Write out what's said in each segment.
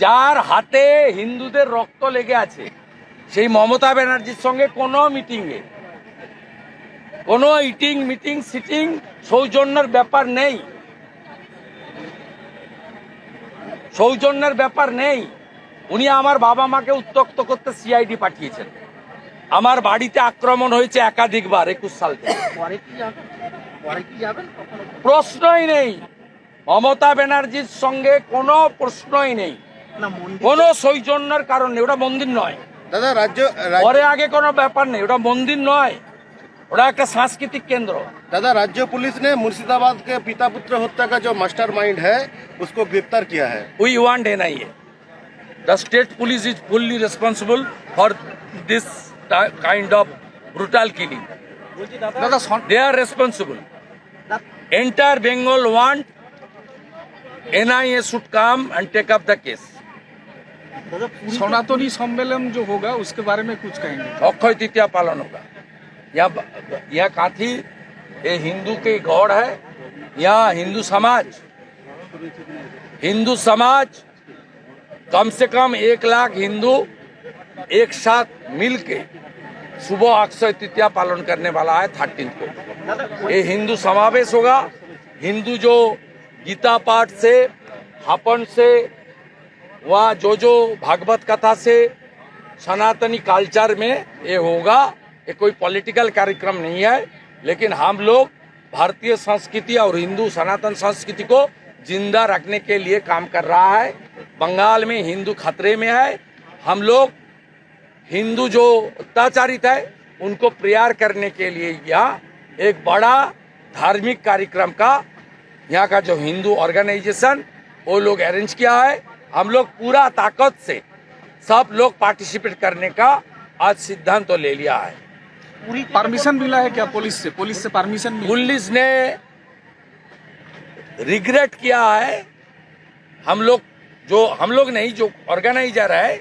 যার হাতে হিন্দুদের রক্ত লেগে আছে সেই মমতা ব্যানার্জির সঙ্গে কোনো মিটিংয়ে। কোনো ইটিং মিটিং সিটিং সৌজন্যের ব্যাপার নেই। সৌজন্যের ব্যাপার নেই। উনি আমার বাবা মাকে উত্তক্ত করতে সিআইডি পাঠিয়েছেন। আমার বাড়িতে আক্রমণ হয়েছে একাধিকবার একুশ সাল থেকে। প্রশ্নই নেই। মমতা ব্যানার্জির সঙ্গে কোনো প্রশ্নই নেই। কোনো সৌজন্যের কারণ নেই ওটা মন্দির নয় দাদা রাজ্য রাজ্য- পরে আগে কোনো ব্যাপার নেই ওটা মন্দির নয় ওটা একটা সাংস্কৃতিক কেন্দ্র दादा राज्य पुलिस ने मुर्शिदाबाद के पिता पुत्र हत्या का जो मास्टरमाइंड है उसको गिरफ्तार किया है we want NIA. The state police is fully responsible for this ti- kind of brutal killing. দাদা সন- They are responsible. Entire Bengal want NIA should come and take up the case. দাদা পুরী सनातनी सम्मेलन जो होगा उसके बारे में कुछ कहेंगे। अक्षय तृतीया पालन होगा। यह यह काथी ये हिंदू के गौड़ है। यहाँ हिंदू समाज हिंदू समाज कम से कम एक लाख हिंदू एक साथ मिलके सुबह अक्षय तृतीया पालन करने वाला है थर्टीन को। ये हिंदू समावेश होगा। हिंदू जो गीता पाठ से हपन से वहाँ जो जो भागवत कथा से सनातनी कल्चर में ये होगा, ये कोई पॉलिटिकल कार्यक्रम नहीं है, लेकिन हम लोग भारतीय संस्कृति और हिंदू सनातन संस्कृति को ज़िंदा रखने के लिए काम कर रहा है। बंगाल में हिंदू खतरे में है। हम लोग हिंदू जो अत्याचारित है, उनको प्रेयर करने के लिए यहाँ एक बड़ा धार्मिक कार्यक्रम का, यहाँ का जो हिंदू ऑर्गेनाइजेशन, वो लोग अरेंज किया है। हम लोग पूरा ताकत से सब लोग पार्टिसिपेट करने का आज सिद्धांत तो ले लिया है। पूरी परमिशन मिला है क्या पुलिस से? पुलिस से परमिशन पुलिस ने रिग्रेट किया है। हम लोग जो हम लोग नहीं जो ऑर्गेनाइजर है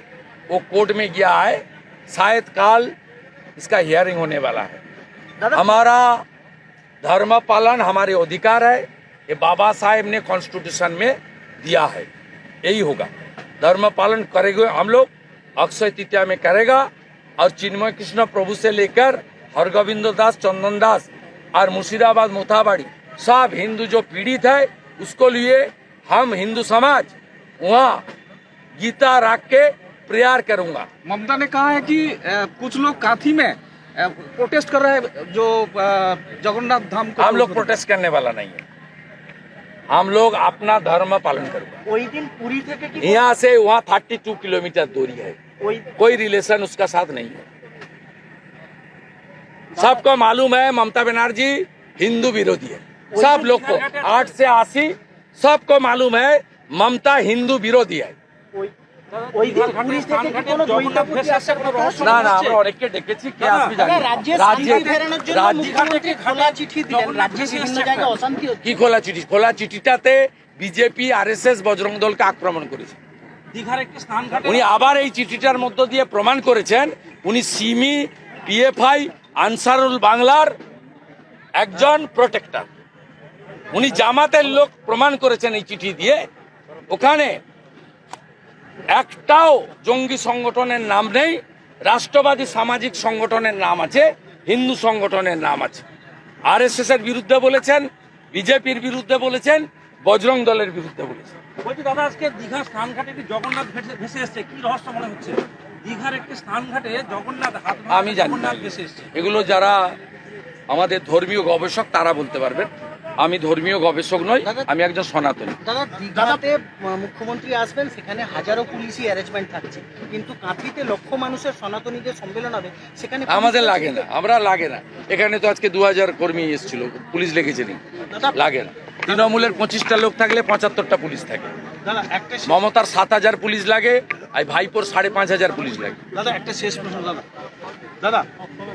वो कोर्ट में गया है। शायद काल इसका हियरिंग होने वाला है। हमारा धर्म पालन हमारे अधिकार है। ये बाबा साहेब ने कॉन्स्टिट्यूशन में दिया है। यही होगा। धर्म पालन करेंगे हम लोग अक्षय तृतीया में करेगा और चिन्मय कृष्ण प्रभु से लेकर हरगोविंद दास चंदन दास और मुर्शिदाबाद मोथाबाड़ी सब हिंदू जो पीड़ित है उसको लिए हम हिंदू समाज वहाँ गीता रख के प्रेयर करूँगा। ममता ने कहा है कि कुछ लोग काथी में प्रोटेस्ट कर रहे हैं जो जगन्नाथ धाम को हम लोग प्रोटेस्ट करने वाला नहीं है। हम लोग अपना धर्म पालन करूँगा। यहाँ से वहाँ थर्टी टू किलोमीटर दूरी है। कोई रिलेशन उसका साथ नहीं है। सबको मालूम है ममता बनर्जी हिंदू विरोधी है। सब लोग को आठ से आशी सबको मालूम है ममता हिंदू विरोधी है। ওই ওই দিন পুরী থেকে কি কোনো দৈতাপতি আসার কথা না না আমরা অনেককে ডেকেছি কে আসবে জানি না। রাজ্যে ফেরানোর জন্য মুখ্যমন্ত্রী খোলা চিঠি দিলেন। রাজ্যে বিভিন্ন জায়গায় অশান্তি হচ্ছে। কি খোলা চিঠি? খোলা চিঠিটাতে বিজেপি আরএসএস বজরং দলকে আক্রমণ করেছে। দীঘার একটি স্নান উনি আবার এই চিঠিটার মধ্য দিয়ে প্রমাণ করেছেন উনি সিমি পিএফআই আনসারুল বাংলার একজন প্রোটেক্টর। উনি জামাতের লোক প্রমাণ করেছেন এই চিঠি দিয়ে। ওখানে একটাও জঙ্গি সংগঠনের নাম নেই রাষ্ট্রবাদী সামাজিক সংগঠনের নাম আছে হিন্দু সংগঠনের নাম আছে। আরএসএস এর বিরুদ্ধে বলেছেন বিজেপির বিরুদ্ধে বলেছেন বজরং দলের বিরুদ্ধে বলেছেন। বলছি দাদা আজকে দীঘার স্নান ঘাটে একটি জগন্নাথ ভেসে এসছে কি রহস্য মনে হচ্ছে? দীঘার একটি স্নান ঘাটে জগন্নাথ আমি জানি এগুলো যারা আমাদের ধর্মীয় গবেষক তারা বলতে পারবেন। আমি ধর্মীয় গবেষক নই আমি একজন সনাতনী। মুখ্যমন্ত্রী আসবেন সেখানে হাজারো পুলিশি অ্যারেঞ্জমেন্ট থাকছে। কিন্তু কাঁথিতে লক্ষ মানুষের সনাতনীদের সম্মেলন হবে সেখানে আমাদের লাগে না আমরা লাগে না। এখানে তো আজকে দু হাজার কর্মী এসেছিল পুলিশ লেগেছে নি। লাগে না। তৃণমূলের পঁচিশটা লোক থাকলে পঁচাত্তরটা পুলিশ থাকে। মমতার সাত হাজার পুলিশ লাগে আর ভাইপোর সাড়ে পাঁচ হাজার পুলিশ লাগে। দাদা একটা শেষ প্রশ্ন দাদা। দাদা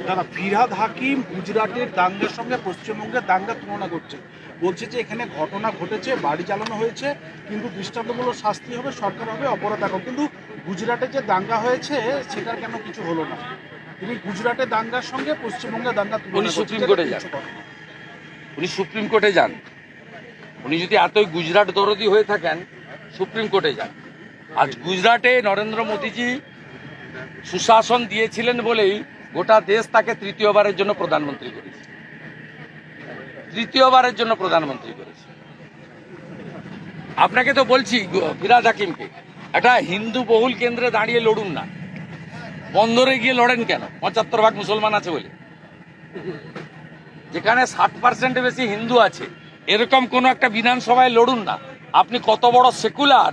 দাদা ফিরহাদ হাকিম গুজরাটের দাঙ্গার সঙ্গে পশ্চিমবঙ্গের দাঙ্গা তুলনা করছে। বলছে যে এখানে ঘটনা ঘটেছে বাড়ি চালানো হয়েছে কিন্তু দৃষ্টান্তমূলক শাস্তি হবে সরকার হবে অপরাধ এখন কিন্তু গুজরাটে যে দাঙ্গা হয়েছে সেটার কেন কিছু হলো না? তিনি গুজরাটের দাঙ্গার সঙ্গে পশ্চিমবঙ্গের দাঙ্গা উনি সুপ্রিম কোর্টে যান। উনি সুপ্রিম কোর্টে যান। উনি যদি এতই গুজরাট দরদি হয়ে থাকেন সুপ্রিম কোর্টে যান। আজ গুজরাটে নরেন্দ্র মোদীজি সুশাসন দিয়েছিলেন বলেই গোটা দেশ তাকে তৃতীয়বারের জন্য প্রধানমন্ত্রী করেছে। তৃতীয়বারের জন্য প্রধানমন্ত্রী করেছে। আপনাকে তো বলছি ফিরাদ হাকিমকে, একটা হিন্দু বহুল কেন্দ্রে দাঁড়িয়ে লড়ুন না। বন্দরে গিয়ে লড়েন কেন? পঁচাত্তর ভাগ মুসলমান আছে বলে। যেখানে ষাট পার্সেন্ট বেশি হিন্দু আছে, এরকম কোন একটা বিধানসভায় লড়ুন না। আপনি কত বড় সেকুলার